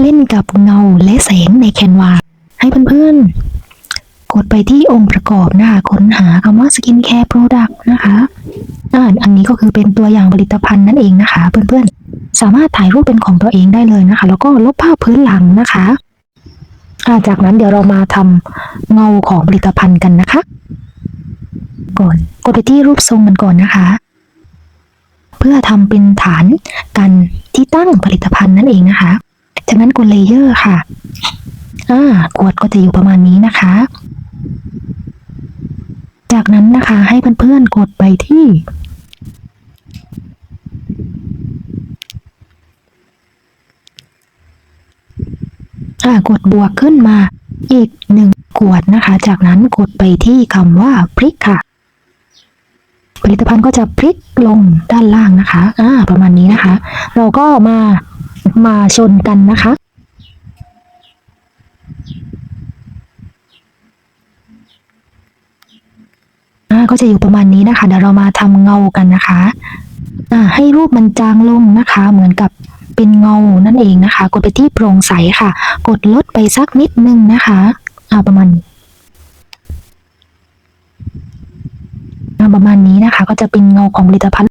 เล่นกับเงาและแสงในแคนวาให้เพื่อนๆ กดไปที่องค์ประกอบนะคะค้นหาคำว่า Skin Care Product นะคะอ่าอันนี้ก็คือเป็นตัวอย่างผลิตภัณฑ์นั่นเองนะคะ เพื่อนๆ สามารถถ่ายรูปเป็นของตัวเองได้เลยนะคะ แล้วก็ลบภาพพื้นหลังนะคะาจากนั้นเดี๋ยวเรามาทำเงาของผลิตภัณฑ์กันนะคะ ก่อนกดไปที่รูปทรงกันก่อนนะคะ เพื่อทำเป็นฐานกันที่ตั้งผลิตภัณฑ์นั่นเองนะคะ จากนั้นกดเลเยอร์ค่ะ อ่ากดก็จะอยู่ประมาณนี้นะคะ จากนั้นนะคะให้เพื่อนๆกดไปที่อ่ากดบวกขึ้นมาอีกหนึ่งขวดนะคะ จากนั้นกดไปที่คำว่าพริกค่ะ ผลิตภัณฑ์ก็จะพลิกลงด้านล่างนะคะ อ่า ประมาณนี้นะคะ เราก็มา มาชนกันนะคะอาก็จะอยู่ประมาณนี้นะคะ เดี๋ยวเรามาทำเงากันนะคะอ่าให้รูปมันจางลงนะคะ เหมือนกับเป็นเงานั่นเองนะคะ กดไปที่โปร่งใสค่ะ กดลดไปสักนิดนึงนะคะอ่าประมาณอ่าประมาณนี้นะคะ ก็จะเป็นเงาของผลิตภัณฑ์